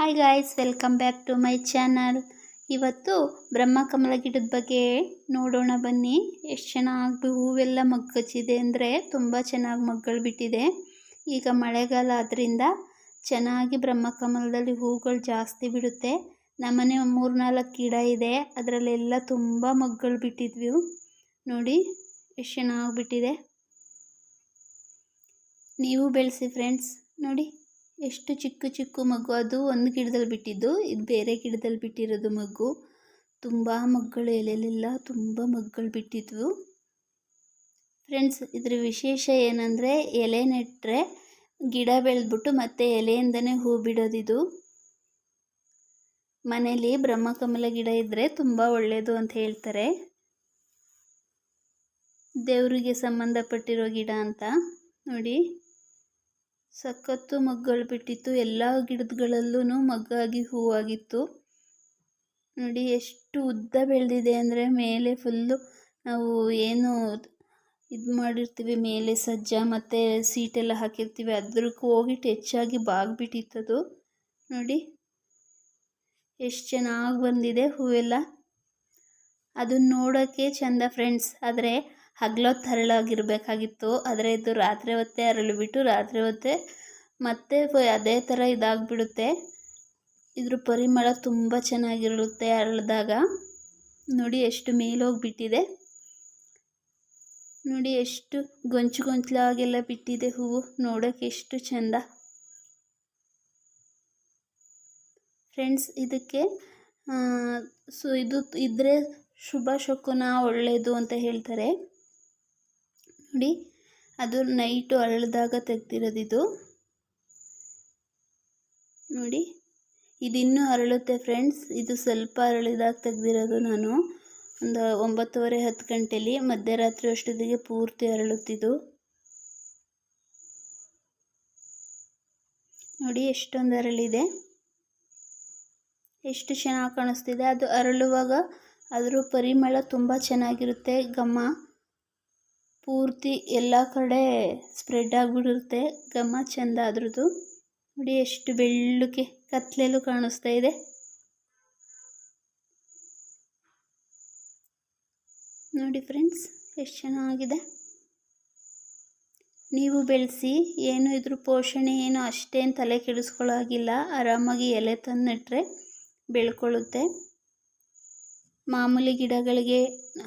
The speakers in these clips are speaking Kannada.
Hi guys welcome back to my channel ಇವತ್ತು ಬ್ರಹ್ಮಕಮಲ ಗಿಡದ ಬಗ್ಗೆ ನೋಡೋಣ ಬನ್ನಿ. ಎಷ್ಟು ಚೆನ್ನಾಗಿ ಹೂವೆಲ್ಲ ಮಗ್ಗಚ್ಚಿದೆ ಅಂದರೆ ತುಂಬ ಚೆನ್ನಾಗಿ ಮಗ್ಗಳು ಬಿಟ್ಟಿದೆ. ಈಗ ಮಳೆಗಾಲ ಆದ್ದರಿಂದ ಚೆನ್ನಾಗಿ ಬ್ರಹ್ಮಕಮಲದಲ್ಲಿ ಹೂಗಳು ಜಾಸ್ತಿ ಬಿಡುತ್ತೆ. ನಮ್ಮನೆ ಮೂರ್ನಾಲ್ಕು ಗಿಡ ಇದೆ. ಅದರಲ್ಲೆಲ್ಲ ತುಂಬ ಮಗ್ಗಳು ಬಿಟ್ಟಿದ್ವಿ. ನೋಡಿ, ಎಷ್ಟು ಚೆನ್ನಾಗಿ ಬಿಟ್ಟಿದೆ. ನೀವು ಬೆಳೆಸಿ ಫ್ರೆಂಡ್ಸ್ ನೋಡಿ. ಎಷ್ಟು ಚಿಕ್ಕ ಚಿಕ್ಕ ಮಗು ಅದು? ಒಂದು ಗಿಡದಲ್ಲಿ ಬಿಟ್ಟಿದ್ದು, ಇದು ಬೇರೆ ಗಿಡದಲ್ಲಿ ಬಿಟ್ಟಿರೋದು ಮಗು. ತುಂಬ ಮಗ್ಗಳು ಎಲೆಲೆಲ್ಲ ತುಂಬ ಮಗ್ಗಳು ಬಿಟ್ಟಿದ್ವು. ಫ್ರೆಂಡ್ಸ್ ಇದ್ರ ವಿಶೇಷ ಏನಂದರೆ, ಎಲೆ ನೆಟ್ಟರೆ ಗಿಡ ಬೆಳೆದ್ಬಿಟ್ಟು ಮತ್ತೆ ಎಲೆಯಿಂದನೇ ಹೂ ಬಿಡೋದಿದು. ಮನೇಲಿ ಬ್ರಹ್ಮಕಮಲ ಗಿಡ ಇದ್ದರೆ ತುಂಬ ಒಳ್ಳೆಯದು ಅಂತ ಹೇಳ್ತಾರೆ. ದೇವರಿಗೆ ಸಂಬಂಧಪಟ್ಟಿರೋ ಗಿಡ ಅಂತ. ನೋಡಿ. ಸಖತ್ತು ಮಗ್ಗಳು ಬಿಟ್ಟಿತ್ತು. ಎಲ್ಲ ಗಿಡಗಳಲ್ಲೂ ಮಗ್ಗಾಗಿ ಹೂವಾಗಿತ್ತು. ನೋಡಿ ಎಷ್ಟು ಉದ್ದ ಬೆಳೆದಿದೆ ಅಂದರೆ ಮೇಲೆ ಫುಲ್ಲು ನಾವು ಏನು ಇದು ಮಾಡಿರ್ತೀವಿ, ಮೇಲೆ ಸಜ್ಜ ಮತ್ತು ಸೀಟೆಲ್ಲ ಹಾಕಿರ್ತೀವಿ. ಅದ್ರಕ್ಕೆ ಹೋಗಿಟ್ಟು ಹೆಚ್ಚಾಗಿ ಬಾಗ್ಬಿಟ್ಟಿತ್ತದು ನೋಡಿ ಎಷ್ಟು ಚೆನ್ನಾಗಿ ಬಂದಿದೆ ಹೂವೆಲ್ಲ. ಅದನ್ನ ನೋಡೋಕ್ಕೆ ಚೆಂದ ಫ್ರೆಂಡ್ಸ್ ಆದರೆ ಹಗ್ಲೊತ್ತು ಹರಳಾಗಿರಬೇಕಾಗಿತ್ತು. ಆದರೆ ಇದು ರಾತ್ರಿ ಹೊತ್ತೇ ಅರಳಿಬಿಟ್ಟು ರಾತ್ರಿ ಹೊತ್ತೇ ಮತ್ತೆ ಅದೇ ಥರ ಇದಾಗಿಬಿಡುತ್ತೆ. ಇದ್ರ ಪರಿಮಳ ತುಂಬ ಚೆನ್ನಾಗಿರುತ್ತೆ ಅರಳಿದಾಗ ನೋಡಿ ಎಷ್ಟು ಮೇಲೋಗಿಬಿಟ್ಟಿದೆ. ನೋಡಿ ಎಷ್ಟು ಗೊಂಚು ಗೊಂಚಲಾಗೆಲ್ಲ ಬಿಟ್ಟಿದೆ ಹೂವು. ನೋಡೋಕೆ ಎಷ್ಟು ಚೆಂದ. ಫ್ರೆಂಡ್ಸ್, ಇದಕ್ಕೆ ಸೊ, ಇದು ಇದ್ದರೆ ಶುಭ ಶಕುನ ಒಳ್ಳೆಯದು ಅಂತ ಹೇಳ್ತಾರೆ. ನೋಡಿ. ಅದು ನೈಟು ಅರಳಿದಾಗ ತೆಗ್ದಿರೋದಿದು. ನೋಡಿ. ಇದಿನ್ನೂ ಅರಳುತ್ತೆ ಫ್ರೆಂಡ್ಸ್ ಇದು ಸ್ವಲ್ಪ ಅರಳಿದಾಗ ತೆಗ್ದಿರೋದು ನಾನು. ಒಂದು ಒಂಬತ್ತುವರೆ ಹತ್ತು ಗಂಟೆಲಿ ಮಧ್ಯರಾತ್ರಿ ಅಷ್ಟೊತ್ತಿಗೆ ಪೂರ್ತಿ ಅರಳುತ್ತಿದ್ದು. ನೋಡಿ ಎಷ್ಟೊಂದು ಅರಳಿದೆ. ಎಷ್ಟು ಚೆನ್ನಾಗಿ ಕಾಣಿಸ್ತಿದೆ. ಅದು ಅರಳುವಾಗ ಅದರ ಪರಿಮಳ ತುಂಬ ಚೆನ್ನಾಗಿರುತ್ತೆ. ಘಮ ಪೂರ್ತಿ ಎಲ್ಲ ಕಡೆ ಸ್ಪ್ರೆಡ್ ಆಗಿಬಿಡುತ್ತೆ. ಘಮ ಚೆಂದ ಅದ್ರದ್ದು. ನೋಡಿ ಎಷ್ಟು ಬೆಳ್ಳಕ್ಕೆ ಕತ್ಲೆಲ್ಲೂ ಕಾಣಿಸ್ತಾ ಇದೆ. ನೋಡಿ ಫ್ರೆಂಡ್ಸ್ ಎಷ್ಟು ಚೆನ್ನಾಗಿದೆ. ನೀವು ಬೆಳೆಸಿ, ಏನು ಇದ್ರ ಪೋಷಣೆ ಏನು ಅಷ್ಟೇನು ತಲೆ ಕೆಡಿಸ್ಕೊಳ್ಳೋಗಿಲ್ಲ ಆರಾಮಾಗಿ ಎಲೆ ತಂದಿಟ್ರೆ ಬೆಳ್ಕೊಳ್ಳುತ್ತೆ. ಮಾಮೂಲಿ ಗಿಡಗಳಿಗೆ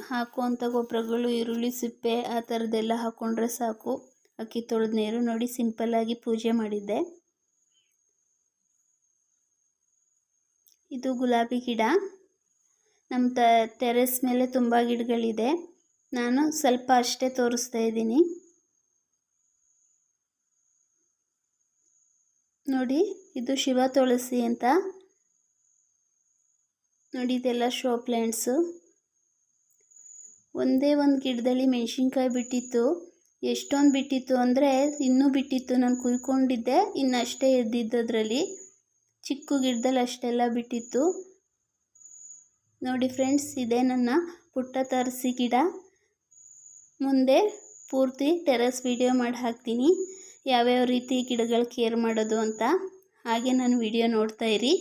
ಹಾಕುವಂಥ ಗೊಬ್ಬರಗಳು, ಈರುಳ್ಳಿ, ಸಿಪ್ಪೆ ಆ ಥರದ್ದೆಲ್ಲ ಹಾಕ್ಕೊಂಡ್ರೆ ಸಾಕು. ಅಕ್ಕಿ ತೊಳೆದ ನೀರು ನೋಡಿ ಸಿಂಪಲ್ಲಾಗಿ ಪೂಜೆ ಮಾಡಿದ್ದೆ. ಇದು ಗುಲಾಬಿ ಗಿಡ. ನಮ್ಮ ತ, ಟೆರೆಸ್ ಮೇಲೆ ತುಂಬ ಗಿಡಗಳಿದೆ. ನಾನು ಸ್ವಲ್ಪ ಅಷ್ಟೇ ತೋರಿಸ್ತಾ ಇದ್ದೀನಿ. ನೋಡಿ, ಇದು ಶಿವ ತುಳಸಿ ಅಂತ. ನೋಡಿ, ಇದೆಲ್ಲ ಶೋ ಪ್ಲ್ಯಾಂಟ್ಸು ಒಂದೇ ಒಂದು ಗಿಡದಲ್ಲಿ ಮೆಣಸಿನ್ಕಾಯಿ ಬಿಟ್ಟಿತ್ತು. ಎಷ್ಟೊಂದು ಬಿಟ್ಟಿತ್ತು ಅಂದರೆ ಇನ್ನೂ ಬಿಟ್ಟಿತ್ತು. ನಾನು ಕುಯ್ಕೊಂಡಿದ್ದೆ ಇನ್ನಷ್ಟೇ ಇದ್ದಿದ್ದು ಅದರಲ್ಲಿ ಚಿಕ್ಕ ಗಿಡದಲ್ಲಿ ಅಷ್ಟೆಲ್ಲ ಬಿಟ್ಟಿತ್ತು. ನೋಡಿ ಫ್ರೆಂಡ್ಸ್ ಇದೆ ನನ್ನ ಪುಟ್ಟ ತರಿಸಿ ಗಿಡ. ಮುಂದೆ ಪೂರ್ತಿ ಟೆರೆಸ್ ವಿಡಿಯೋ ಮಾಡಿ ಹಾಕ್ತೀನಿ. ಯಾವ್ಯಾವ ರೀತಿ ಗಿಡಗಳು ಕೇರ್ ಮಾಡೋದು ಅಂತ. ಹಾಗೆ ನಾನು ವಿಡಿಯೋ ನೋಡ್ತಾ ಇರಿ.